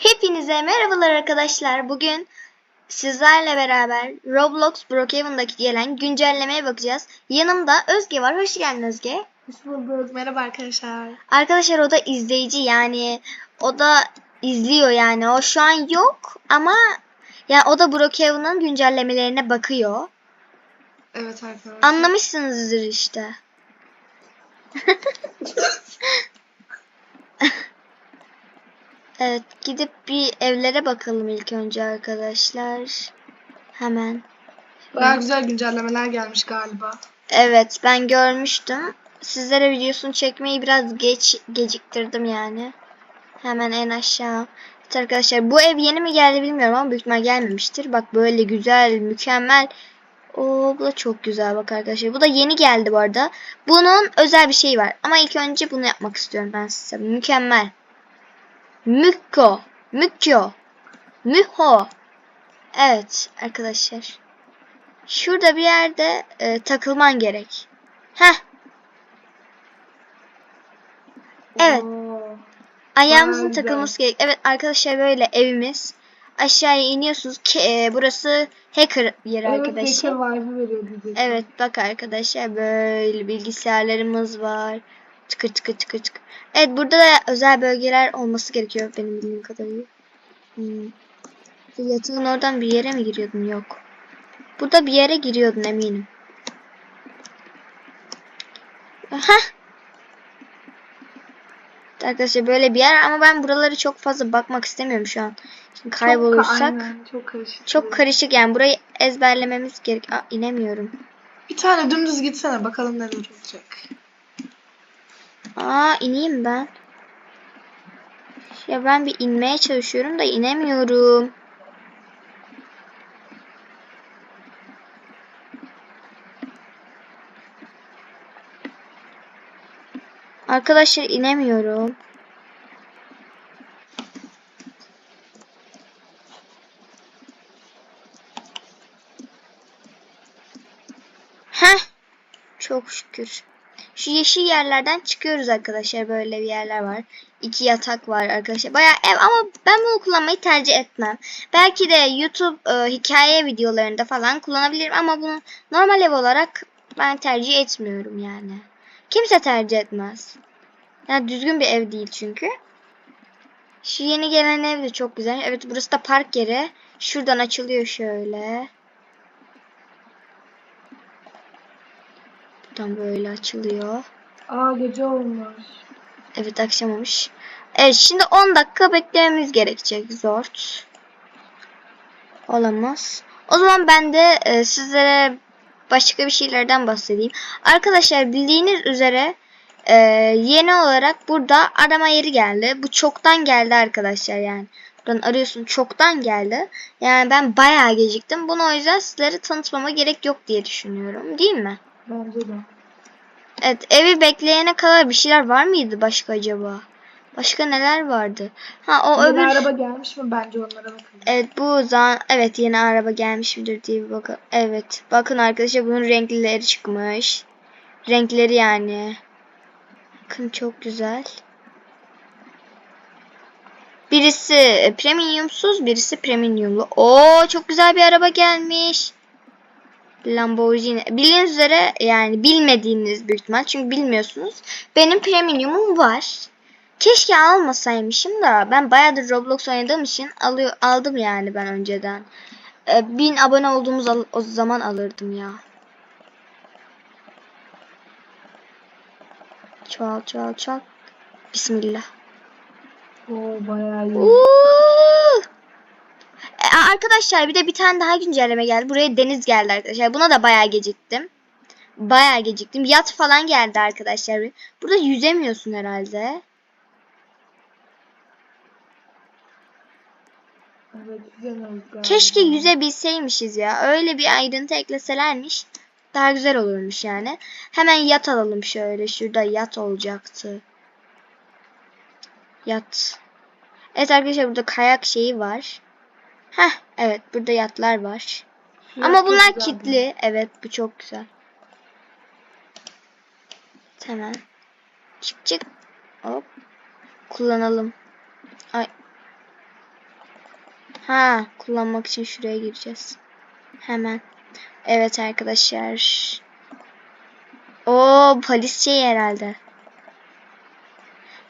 Hepinize merhabalar arkadaşlar. Bugün sizlerle beraber Roblox Brookhaven'daki gelen güncellemeye bakacağız. Yanımda Özge var. Hoş geldin Özge. Hoş bulduk. Merhaba arkadaşlar. Arkadaşlar o da izleyici yani o da izliyor yani o şu an yok ama yani o da Brookhaven'ın güncellemelerine bakıyor. Evet arkadaşlar. Anlamışsınızdır işte. evet gidip bir evlere bakalım ilk önce arkadaşlar. Hemen. Baya güzel güncellemeler gelmiş galiba. Evet ben görmüştüm. Sizlere videosunu çekmeyi biraz geç geciktirdim yani. Hemen en aşağı. Evet arkadaşlar bu ev yeni mi geldi bilmiyorum ama büyük ihtimal gelmemiştir. Bak böyle güzel, mükemmel. Oo bu da çok güzel bak arkadaşlar. Bu da yeni geldi bu arada. Bunun özel bir şeyi var. Ama ilk önce bunu yapmak istiyorum ben size. Mükemmel. Mükko. Mükko. Müho. Evet arkadaşlar. Şurada bir yerde e, takılman gerek. Heh. Evet. Ayağımızın takılması gerek. Evet arkadaşlar böyle evimiz. Aşağıya iniyorsunuz. Ki, e, burası hacker yeri Evet, arkadaşlar. hacker vibe'ı veriyor bize. Evet bak arkadaşlar böyle bilgisayarlarımız var. Tıkır tıkır tıkır tıkır. Evet burada da özel bölgeler olması gerekiyor benim bildiğim kadarıyla. Hmm. Yatağın oradan bir yere mi giriyordun? Yok. Burada bir yere giriyordun eminim. Aha. Arkadaşlar böyle bir yer ama ben buraları çok fazla bakmak istemiyorum şu an. Şimdi Çok ka- kaybolursak. aynen, çok karışık. Çok karışık yani burayı ezberlememiz gerek. Aa, inemiyorum. Bir tane dümdüz gitsene bakalım neler olacak. Aa ineyim ben. Ya ben bir inmeye çalışıyorum da inemiyorum. Arkadaşlar inemiyorum. Heh. Çok şükür. Şu yeşil yerlerden çıkıyoruz arkadaşlar. Böyle bir yerler var. İki yatak var arkadaşlar. Bayağı ev ama ben bunu kullanmayı tercih etmem. Belki de YouTube e, hikaye videolarında falan kullanabilirim ama bunu normal ev olarak ben tercih etmiyorum yani. Kimse tercih etmez. Yani düzgün bir ev değil çünkü. Şu yeni gelen ev de çok güzel. Evet burası da park yeri. Şuradan açılıyor şöyle. Buradan böyle açılıyor. Aa gece olmuş. Evet akşam olmuş. Evet şimdi 10 dakika beklememiz gerekecek. Zort. Olamaz. O zaman ben de e, sizlere başka bir şeylerden bahsedeyim. Arkadaşlar bildiğiniz üzere e, yeni olarak burada arama yeri geldi. Bu çoktan geldi arkadaşlar yani. Buradan arıyorsun çoktan geldi. Yani ben bayağı geciktim. Bunu o yüzden sizlere tanıtmama gerek yok diye düşünüyorum. Değil mi? Bence de. Evet evi bekleyene kadar bir şeyler var mıydı başka acaba? Başka neler vardı? Ha o Yeni öbür araba gelmiş mi? Bence onlara bakalım. Evet bu zaman evet yeni araba gelmiş midir diye bir bakın. Evet bakın arkadaşlar bunun renklileri çıkmış. Renkleri yani. Bakın çok güzel. Birisi premiumsuz, birisi premiumlu. Oo çok güzel bir araba gelmiş. Lamborghini. Bildiğiniz üzere yani bilmediğiniz büyük ihtimal çünkü bilmiyorsunuz. Benim premiumum var. Keşke almasaymışım da ben bayağıdır Roblox oynadığım için alıyor, aldım yani ben önceden. Ee, bin abone olduğumuz al- o zaman alırdım ya. Çoğal çoğal çoğal. Bismillah. Oo bayağı iyi. Uuu. E, arkadaşlar bir de bir tane daha güncelleme geldi. Buraya deniz geldi arkadaşlar. Buna da bayağı geciktim. Bayağı geciktim. Yat falan geldi arkadaşlar. Burada yüzemiyorsun herhalde. Evet. Keşke yüzebilseymişiz ya. Öyle bir ayrıntı ekleselermiş. Daha güzel olurmuş yani. Hemen yat alalım şöyle. Şurada yat olacaktı. Yat. Evet arkadaşlar burada kayak şeyi var. Heh evet burada yatlar var. Fiyat Ama bunlar kilitli. Evet bu çok güzel. Hemen. Çık çık. Hop. Kullanalım. Ay. Ha, kullanmak için şuraya gireceğiz. Hemen. Evet arkadaşlar. O polis şey herhalde.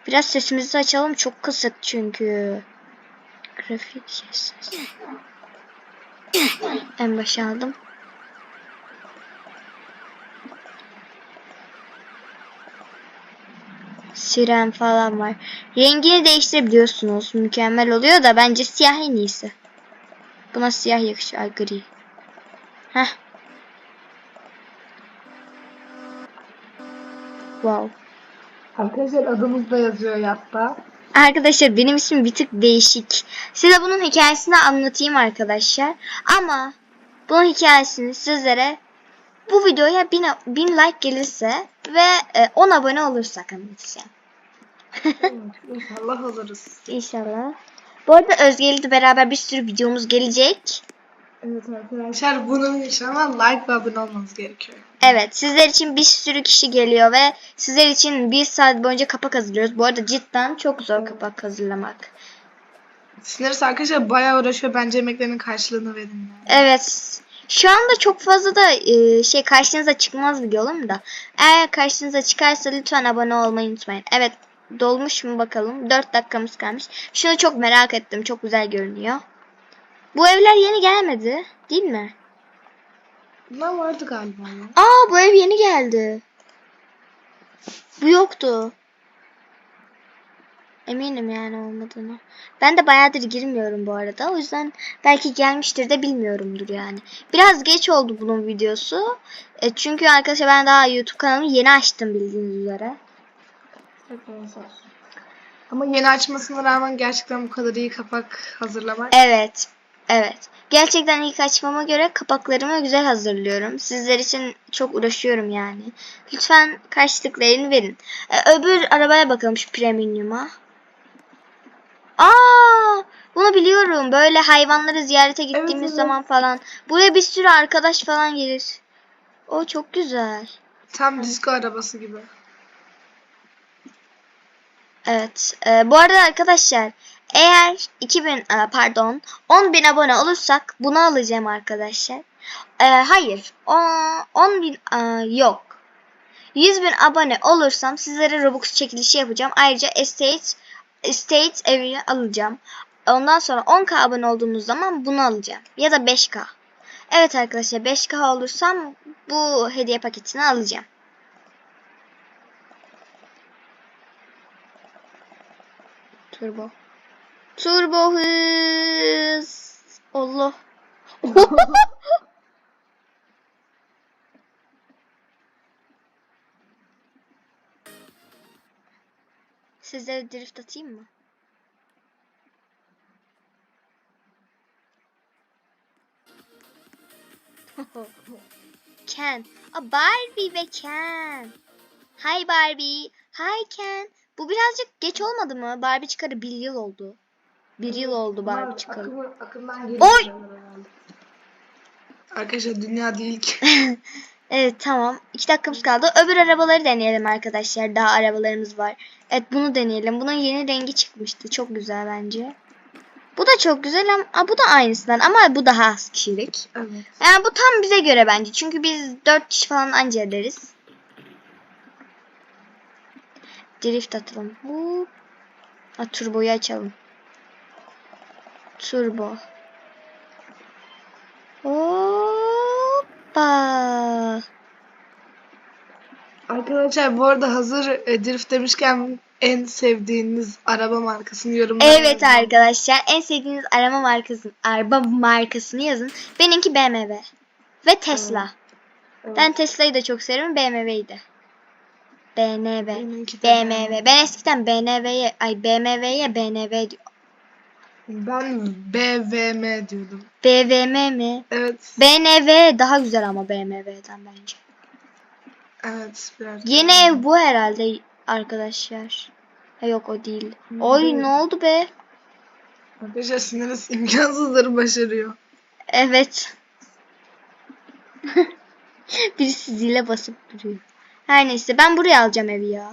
Biraz sesimizi açalım. Çok kısık çünkü. Grafik ses. En başa aldım. Siren falan var. Rengini değiştirebiliyorsunuz. Mükemmel oluyor da bence siyah en iyisi. Buna siyah yakışır. Ay gri. Heh. Wow. Arkadaşlar adımız da yazıyor yatta. Arkadaşlar benim ismim bir tık değişik. Size bunun hikayesini anlatayım arkadaşlar. Ama bunun hikayesini sizlere bu videoya 1000 bin like gelirse ve e, 10 abone olursak anlatacağım. İnşallah oluruz. İnşallah. Bu arada Özge ile beraber bir sürü videomuz gelecek. Evet arkadaşlar bunun için ama like ve abone olmanız gerekiyor. Evet sizler için bir sürü kişi geliyor ve sizler için bir saat boyunca kapak hazırlıyoruz. Bu arada cidden çok zor kapak hazırlamak. Siniriz arkadaşlar bayağı uğraşıyor. Bence emeklerinin karşılığını verin. Yani. Evet. Şu anda çok fazla da e, şey karşınıza çıkmaz videolarım da. Eğer karşınıza çıkarsa lütfen abone olmayı unutmayın. Evet dolmuş mu bakalım. 4 dakikamız kalmış. Şunu çok merak ettim. Çok güzel görünüyor. Bu evler yeni gelmedi. Değil mi? Bunlar vardı galiba ya. Aa bu ev yeni geldi. Bu yoktu. Eminim yani olmadığını. Ben de bayağıdır girmiyorum bu arada. O yüzden belki gelmiştir de bilmiyorumdur yani. Biraz geç oldu bunun videosu. E, çünkü arkadaşlar ben daha YouTube kanalımı yeni açtım bildiğiniz üzere. Ama yeni açmasına rağmen gerçekten bu kadar iyi kapak hazırlamak. Evet. Evet. Gerçekten ilk açmama göre kapaklarımı güzel hazırlıyorum. Sizler için çok uğraşıyorum yani. Lütfen karşılıklarını verin. E, öbür arabaya bakalım şu premium'a. Aa, bunu biliyorum. Böyle hayvanları ziyarete gittiğimiz evet. zaman falan. Buraya bir sürü arkadaş falan gelir. O çok güzel. Tam disco arabası gibi. Evet. e, bu arada arkadaşlar eğer 2000 e, pardon 10.000 abone olursak bunu alacağım arkadaşlar. E, hayır. O, 10.000 e, yok. 100.000 abone olursam sizlere Robux çekilişi yapacağım. Ayrıca Estate Estate evini alacağım. Ondan sonra 10k abone olduğumuz zaman bunu alacağım. Ya da 5k. Evet arkadaşlar 5k olursam bu hediye paketini alacağım. Turbo. Turbo hız. Allah. Sizlere drift atayım mı? Ken. A Barbie ve Ken. Hi Barbie. Hi Ken. Bu birazcık geç olmadı mı? Barbie çıkarı bir yıl oldu. Bir yıl oldu Barbie Bunlar çıkarı. akımı- akımdan Oy! Arkadaşlar dünya değil ki. Evet tamam. İki dakikamız kaldı. Öbür arabaları deneyelim arkadaşlar. Daha arabalarımız var. Evet bunu deneyelim. Bunun yeni rengi çıkmıştı. Çok güzel bence. Bu da çok güzel ama Aa, bu da aynısından ama bu daha az kişilik. evet. Yani bu tam bize göre bence. Çünkü biz 4 kişi falan anca ederiz. Drift atalım. Hop. Ha, turboyu açalım. Turbo. Hoppa. Arkadaşlar bu arada hazır e, drift demişken en sevdiğiniz araba markasını yorumlara Evet yazın. arkadaşlar en sevdiğiniz araba markasını, araba markasını yazın. Benimki BMW ve Tesla. Evet. Ben Tesla'yı da çok severim, BMW'yi de. BMW. Ben eskiden BMW'ye, ay BMW'ye BMW diyor. Ben BVM diyordum. BVM mi? Evet. BMW daha güzel ama BMW'den bence. Evet biraz. Yeni ev bu herhalde arkadaşlar. Ha, yok o değil. Oy ne oldu be? Arkadaşlar siniriz imkansızları başarıyor. Evet. Birisi zile basıp duruyor. Her neyse ben buraya alacağım evi ya.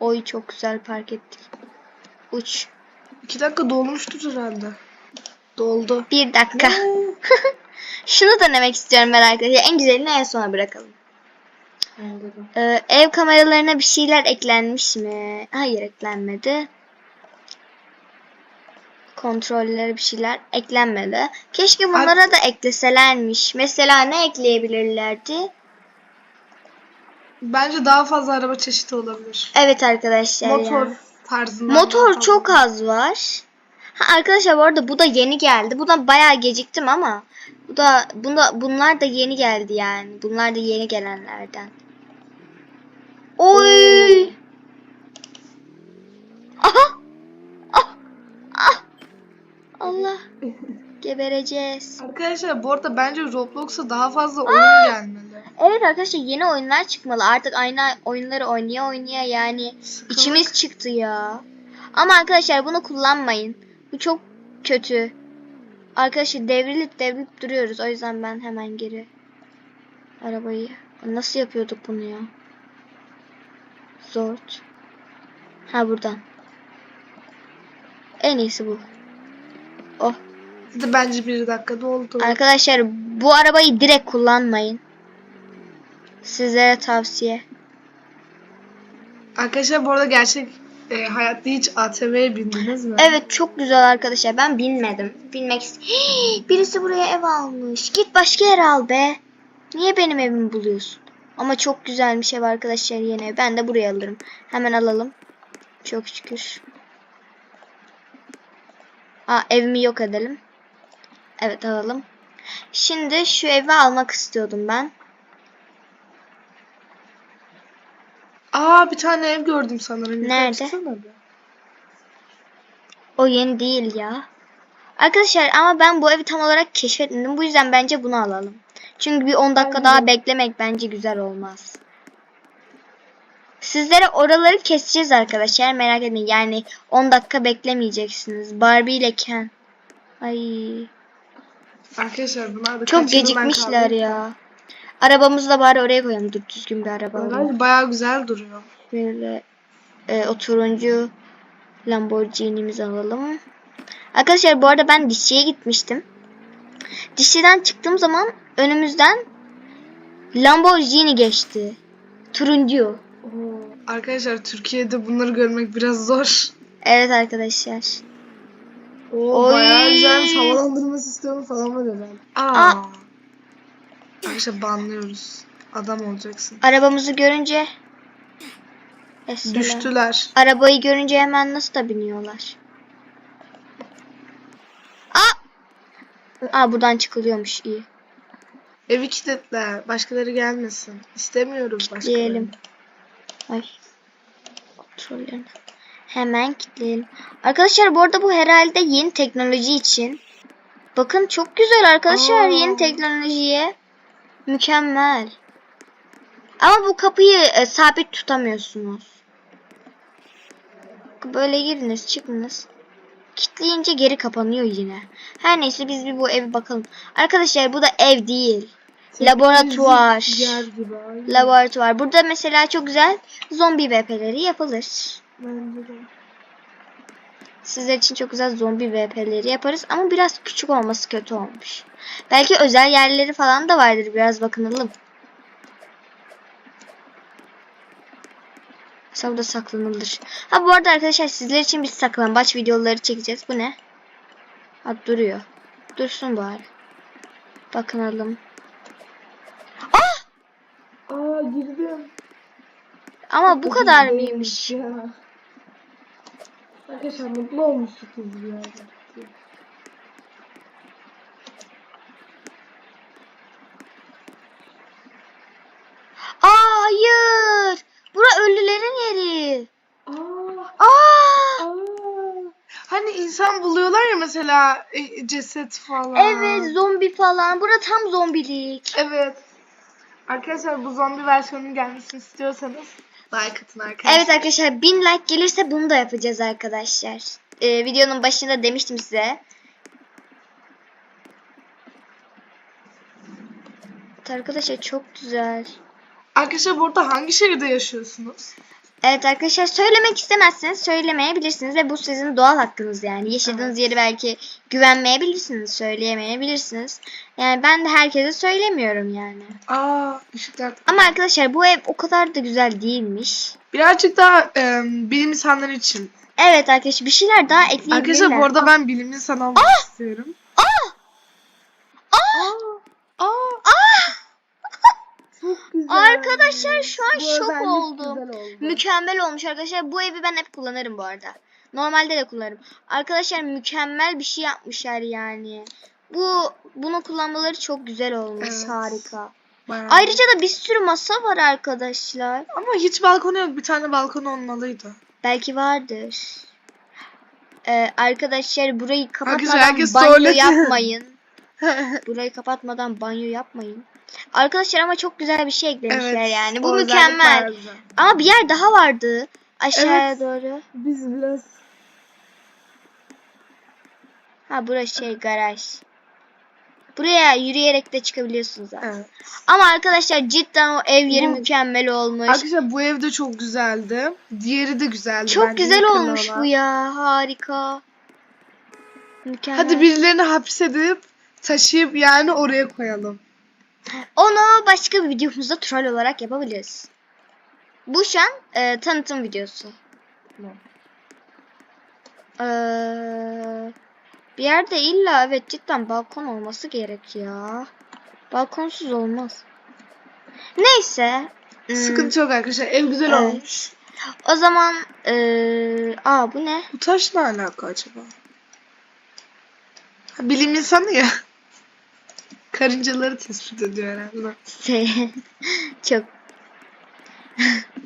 Oy çok güzel park ettik. Uç. İki dakika dolmuştur herhalde. Doldu. Bir dakika. Şunu denemek istiyorum merak ediyorum. En güzelini en sona bırakalım. Anladım. Ee, ev kameralarına bir şeyler eklenmiş mi? Hayır eklenmedi. Kontrollere bir şeyler eklenmedi. Keşke bunlara da ekleselermiş. Mesela ne ekleyebilirlerdi? Bence daha fazla araba çeşidi olabilir. Evet arkadaşlar Motor ya. Tarzında. Motor çok az var. Ha arkadaşlar bu arada bu da yeni geldi. Buna bayağı geciktim ama bu da bunda bunlar da yeni geldi yani. Bunlar da yeni gelenlerden. Oy! Aha! Ah! Ah! Allah! Gebereceğiz. Arkadaşlar bu arada bence Roblox'a daha fazla oyun gelmeli. Evet arkadaşlar yeni oyunlar çıkmalı. Artık aynı oyunları oynaya oynaya yani içimiz çıktı ya. Ama arkadaşlar bunu kullanmayın. Bu çok kötü. Arkadaşlar devrilip devrilip duruyoruz. O yüzden ben hemen geri arabayı. Nasıl yapıyorduk bunu ya? Zort. Ha buradan. En iyisi bu. Oh. Bence bir dakikada oldu. Arkadaşlar bu arabayı direkt kullanmayın. Sizlere tavsiye. Arkadaşlar bu arada gerçek e, hayatta hiç ATV'ye bindiniz mi? Evet çok güzel arkadaşlar. Ben bilmedim. Bilmek ist- Hii, Birisi buraya ev almış. Git başka yer al be. Niye benim evimi buluyorsun? Ama çok güzelmiş ev arkadaşlar yeni ev. Ben de buraya alırım. Hemen alalım. Çok şükür. Aa evimi yok edelim. Evet alalım. Şimdi şu evi almak istiyordum ben. Aa bir tane ev gördüm sanırım. Nerede? O yeni değil ya. Arkadaşlar ama ben bu evi tam olarak keşfetmedim. Bu yüzden bence bunu alalım. Çünkü bir 10 dakika daha beklemek bence güzel olmaz. Sizlere oraları keseceğiz arkadaşlar. Merak etmeyin. Yani 10 dakika beklemeyeceksiniz. Barbie ile Ken. Ay. Arkadaşlar bunlar da Çok gecikmişler ya. Arabamızı da bari oraya koyalım. Dur düzgün bir araba alalım. Bayağı güzel duruyor. Böyle e, o turuncu Lamborghini'mizi alalım. Arkadaşlar bu arada ben dişçiye gitmiştim. Dişçiden çıktığım zaman önümüzden Lamborghini geçti. Turuncu. Arkadaşlar Türkiye'de bunları görmek biraz zor. Evet arkadaşlar. Oo, Oy. bayağı güzelmiş. Havalandırma sistemi falan var herhalde. Aa. Aa. Arkadaşlar banlıyoruz. Adam olacaksın. Arabamızı görünce Esselam. Düştüler. Arabayı görünce hemen nasıl da biniyorlar. Aa! Aa buradan çıkılıyormuş iyi. Evi kilitler. Başkaları gelmesin. İstemiyoruz başkalarını. Diyelim. Ay. Kontrollerini. Hemen kilitleyelim. Arkadaşlar bu arada bu herhalde yeni teknoloji için. Bakın çok güzel arkadaşlar Aa. yeni teknolojiye. Mükemmel. Ama bu kapıyı e, sabit tutamıyorsunuz. Böyle giriniz çıkınız. Kitleyince geri kapanıyor yine. Her neyse biz bir bu eve bakalım. Arkadaşlar bu da ev değil. Laboratuvar. Gibi. aynen. Laboratuvar. Burada mesela çok güzel zombi VP'leri yapılır. Bence de. Sizler için çok güzel zombi VP'leri yaparız ama biraz küçük olması kötü olmuş. Belki özel yerleri falan da vardır. Biraz bakınalım. Mesela burada saklanılır. Ha bu arada arkadaşlar sizler için biz saklambaç videoları çekeceğiz. Bu ne? Ha duruyor. Dursun bari. Bakınalım. Aa girdim. Ama bu kadar mıymış? Ya. Arkadaşlar mutlu olmuştuk biz bir yerde. Hayır. Bura ölülerin yeri. Aa, Aa. aa. Hani insan buluyorlar ya mesela e, ceset falan. Evet zombi falan. Bura tam zombilik. Evet. Arkadaşlar bu zombi versiyonunun gelmesini istiyorsanız like atın arkadaşlar. Evet arkadaşlar 1000 like gelirse bunu da yapacağız arkadaşlar. Ee, videonun başında demiştim size. Evet Arkadaşlar çok güzel. Arkadaşlar burada hangi şehirde yaşıyorsunuz? Evet arkadaşlar söylemek istemezseniz söylemeyebilirsiniz ve bu sizin doğal hakkınız yani. Yaşadığınız yeri belki güvenmeyebilirsiniz, söyleyemeyebilirsiniz. Yani ben de herkese söylemiyorum yani. Aa ışıklar. Ama arkadaşlar bu ev o kadar da güzel değilmiş. Birazcık daha e, bilim insanları için. Evet arkadaşlar bir şeyler daha ekleyebilirler. Arkadaşlar bu arada ben bilim insanı olmak istiyorum. Aa! Aa! Çok güzel. Arkadaşlar şu an Bu şok oldum. oldu. Mükemmel olmuş arkadaşlar. Bu evi ben hep kullanırım bu arada. Normalde de kullanırım. Arkadaşlar mükemmel bir şey yapmışlar yani. Bu bunu kullanmaları çok güzel olmuş. Evet. Harika. Bayağı. Ayrıca da bir sürü masa var arkadaşlar. Ama hiç balkonu yok. Bir tane balkon olmalıydı. Belki vardır. Ee, arkadaşlar burayı kapatmadan herkes banyo tuvalet. yapmayın. Burayı kapatmadan banyo yapmayın. Arkadaşlar ama çok güzel bir şey eklemişler yani. Bu mükemmel. güzel. Ama bir yer daha vardı. Aşağıya Evet. doğru. Biz biraz Ha burası şey garaj. Buraya yürüyerek de çıkabiliyorsunuz zaten. evet. Ama arkadaşlar cidden o ev yeri Bu- mükemmel olmuş. Arkadaşlar bu ev de çok güzeldi. Diğeri de güzeldi. Çok bence güzel olmuş olan. bu ya. Harika. Mükemmel. Hadi birilerini hapsedip taşıyıp yani oraya koyalım. Onu başka bir videomuzda troll olarak yapabiliriz. Bu şu an e, tanıtım videosu. Ee, bir yerde illa evet cidden balkon olması gerek ya. Balkonsuz olmaz. Neyse. hmm, Sıkıntı yok arkadaşlar. Ev güzel Evet. olmuş. O zaman ee, aa bu ne? Bu taş ne alaka acaba? Ha, bilim insanı ya. Karıncaları tespit ediyor herhalde. Şey, Çok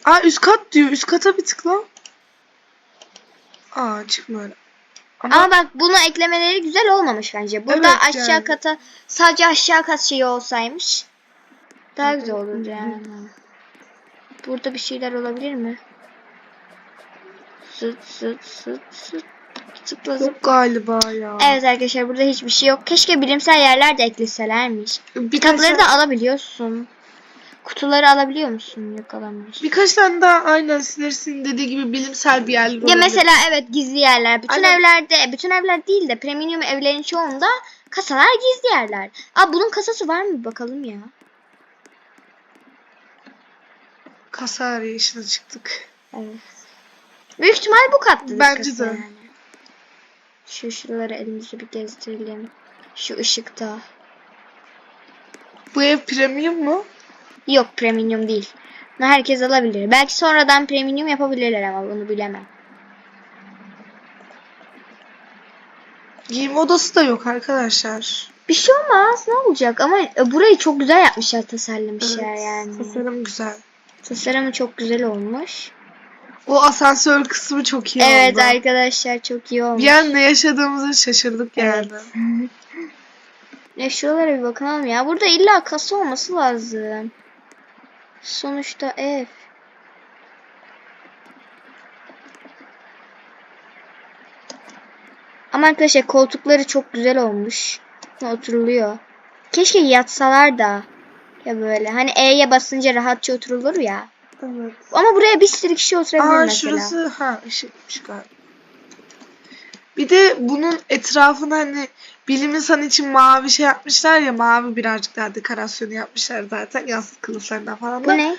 Aa üst kat diyor. Üst kata bir tıkla. Aa çıkmıyor. Ama, Ama bak bunu eklemeleri güzel olmamış bence. Burada Evet, aşağı yani. kata sadece aşağı kat şeyi olsaymış daha güzel olurdu yani. Burada bir şeyler olabilir mi? Sıt sıt sıt sıt. Zıpla zıpla. yok galiba ya. Evet arkadaşlar burada hiçbir şey yok. Keşke bilimsel yerler de ekleselermiş. Birkaç, Kitapları da alabiliyorsun. Kutuları alabiliyor musun? Yok alamıyorsun. birkaç tane daha aynen Siners'in dediği gibi bilimsel bir yerler Ya mesela evet gizli yerler. Bütün Aynen. evlerde, bütün evler değil de premium evlerin çoğunda kasalar gizli yerler. Aa bunun kasası var mı bakalım ya. Kasa arayışına çıktık. Evet. Büyük ihtimal bu kattı. Bence de. Şu şuraları elimizde bir gezdirelim. Şu ışıkta. Bu ev premium mu? Yok premium değil. Bunu herkes alabilir. Belki sonradan premium yapabilirler ama bunu bilemem. Giyim odası da yok arkadaşlar. Bir şey olmaz ne olacak ama e, burayı çok güzel yapmışlar tasarlamışlar Evet, yani. Tasarım güzel. Tasarımı çok güzel olmuş. O asansör kısmı çok iyi Evet oldu. arkadaşlar çok iyi olmuş. Bir an ne yaşadığımızı şaşırdık yani. Evet. Ya şuralara bir bakalım ya. Burada illa kasa olması lazım. Sonuçta ev. Ama arkadaşlar koltukları çok güzel olmuş. Oturuluyor. Keşke yatsalar da. Ya böyle. Hani E'ye basınca rahatça oturulur ya. Evet. Ama buraya bir sürü kişi oturabilir Aa mesela. şurası ha ışıkmış galiba. Bir de bunun etrafına hani bilim insanı için mavi şey yapmışlar ya mavi birazcık daha dekorasyonu yapmışlar zaten yastık kılıflarından falan da. Bu ne?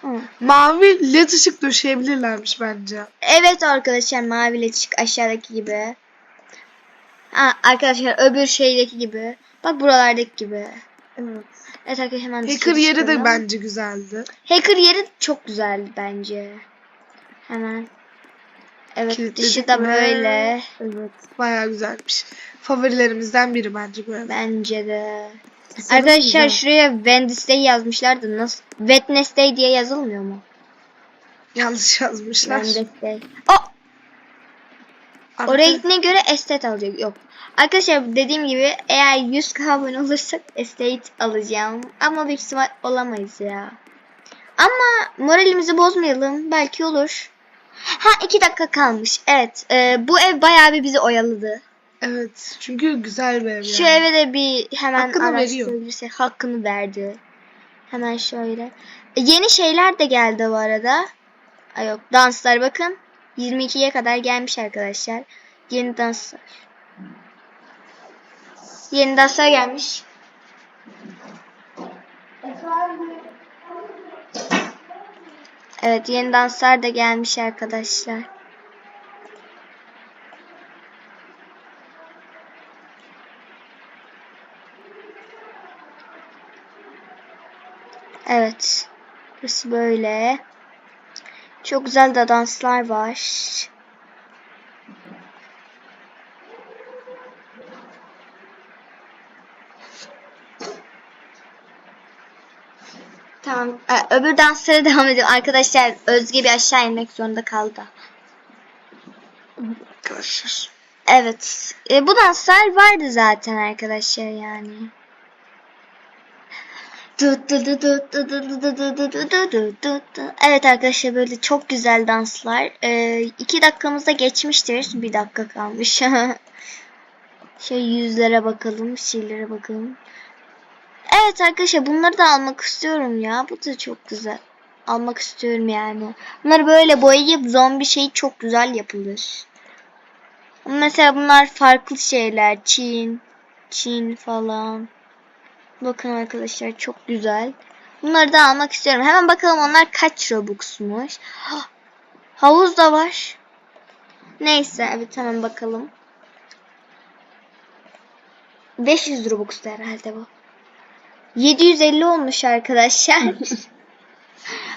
Hı. Mavi led ışık döşeyebilirlermiş bence. Evet arkadaşlar maviyle çık aşağıdaki gibi. Ha, arkadaşlar öbür şeydeki gibi. Bak buralardaki gibi. Evet. Evet arkadaşlar hemen Hacker yeri de bence güzeldi. Hacker yeri çok güzeldi bence. Hemen. Evet Kilitledik dışı da ve- böyle. Evet. Bayağı güzelmiş. Favorilerimizden biri bence bu. Bence de. Tasarım Arkadaşlar güzel. şuraya Wednesday yazmışlardı. Nasıl? Wednesday diye yazılmıyor mu? Yanlış yazmışlar. Wednesday. Oh! Arka- Oraya gittiğine göre estate alacak. Yok. Arkadaşlar dediğim gibi eğer 100k abone olursak estate alacağım. Ama büyük ihtimal olamayız ya. Ama moralimizi bozmayalım. Belki olur. Ha iki dakika kalmış. Evet. e, bu ev bayağı bir bizi oyaladı. Evet. Çünkü güzel bir ev Şu yani. eve de bir hemen Hakkını veriyor. araştırabilirsek hakkını verdi. Hemen şöyle. Yeni şeyler de geldi bu arada. Ay yok danslar bakın. 22'ye kadar gelmiş arkadaşlar. Yeni danslar. Yeni danslar gelmiş. Evet yeni danslar da gelmiş arkadaşlar. Evet. Burası böyle. Çok güzel de danslar var. Tamam. e, Öbür danslara devam edelim. Arkadaşlar Özge bir aşağı inmek zorunda kaldı. Arkadaşlar. Evet. E, bu danslar vardı zaten arkadaşlar yani. Evet arkadaşlar böyle çok güzel danslar. E, iki dakikamızda geçmiştir. Bir dakika kalmış. şey yüzlere bakalım, şeylere bakalım. Evet arkadaşlar bunları da almak istiyorum ya. Bu da çok güzel. Almak istiyorum yani. Bunları böyle boyayıp zombi şey çok güzel yapılır. Mesela bunlar farklı şeyler. Çin, Çin falan. Bakın arkadaşlar çok güzel. Bunları da almak istiyorum. Hemen bakalım onlar kaç Robux'muş. Hah, Havuz da var. Neyse evet hemen bakalım. 500 Robux'tu herhalde bu. 750 olmuş arkadaşlar.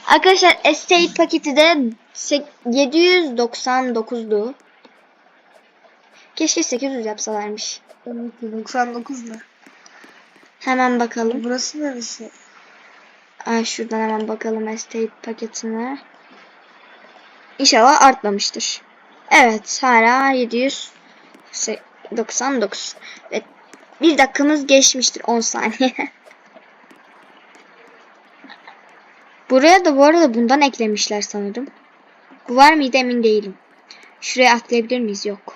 arkadaşlar estate paketi de sek- 799'du. Keşke 800 yapsalarmış. 99 ne? Hemen bakalım. Burası neresi? Ay şuradan hemen bakalım estate paketine. İnşallah artmamıştır. Evet hala 799. Evet. Bir dakikamız geçmiştir 10 saniye. Buraya da bu arada bundan eklemişler sanırım. Bu var mıydı emin değilim. Şuraya atlayabilir miyiz? Yok.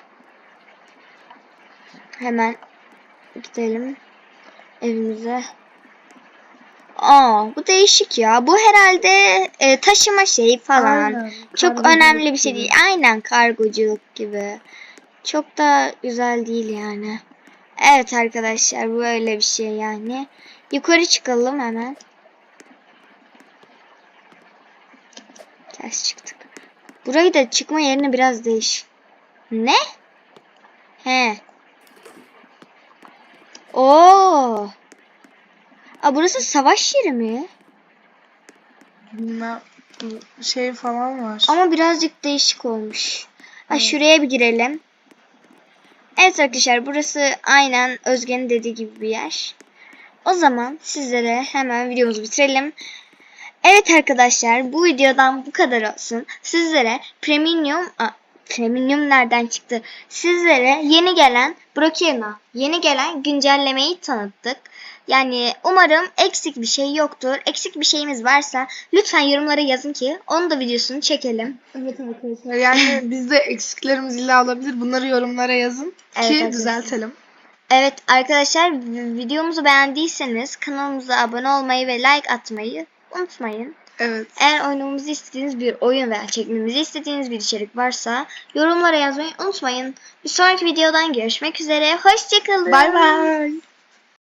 Hemen gidelim evimize. Aa, bu değişik ya. Bu herhalde e, taşıma şeyi falan. Aynen, Çok önemli bir şey gibi. değil. Aynen kargoculuk gibi. Çok da güzel değil yani. Evet arkadaşlar bu öyle bir şey yani. Yukarı çıkalım hemen. Ters çıktık. Burayı da çıkma yerini biraz değiş. Ne? He. Oo. Aa, burası savaş yeri mi? Bilmem, şey falan var. Ama birazcık değişik olmuş. Ha, şuraya bir girelim. Evet arkadaşlar burası aynen Özge'nin dediği gibi bir yer. O zaman sizlere hemen videomuzu bitirelim. Evet arkadaşlar bu videodan bu kadar olsun. Sizlere premium premium nereden çıktı? Sizlere yeni gelen Brokirna, yeni gelen güncellemeyi tanıttık. Yani umarım eksik bir şey yoktur. Eksik bir şeyimiz varsa lütfen yorumlara yazın ki onun da videosunu çekelim. Evet arkadaşlar. Yani biz de eksiklerimiz illa olabilir. Bunları yorumlara yazın Evet ki düzeltelim. Evet arkadaşlar videomuzu beğendiyseniz kanalımıza abone olmayı ve like atmayı unutmayın. Evet. Eğer oynamamızı istediğiniz bir oyun veya çekmemizi istediğiniz bir içerik varsa yorumlara yazmayı unutmayın. Bir sonraki videodan görüşmek üzere. Hoşçakalın. Bay bay.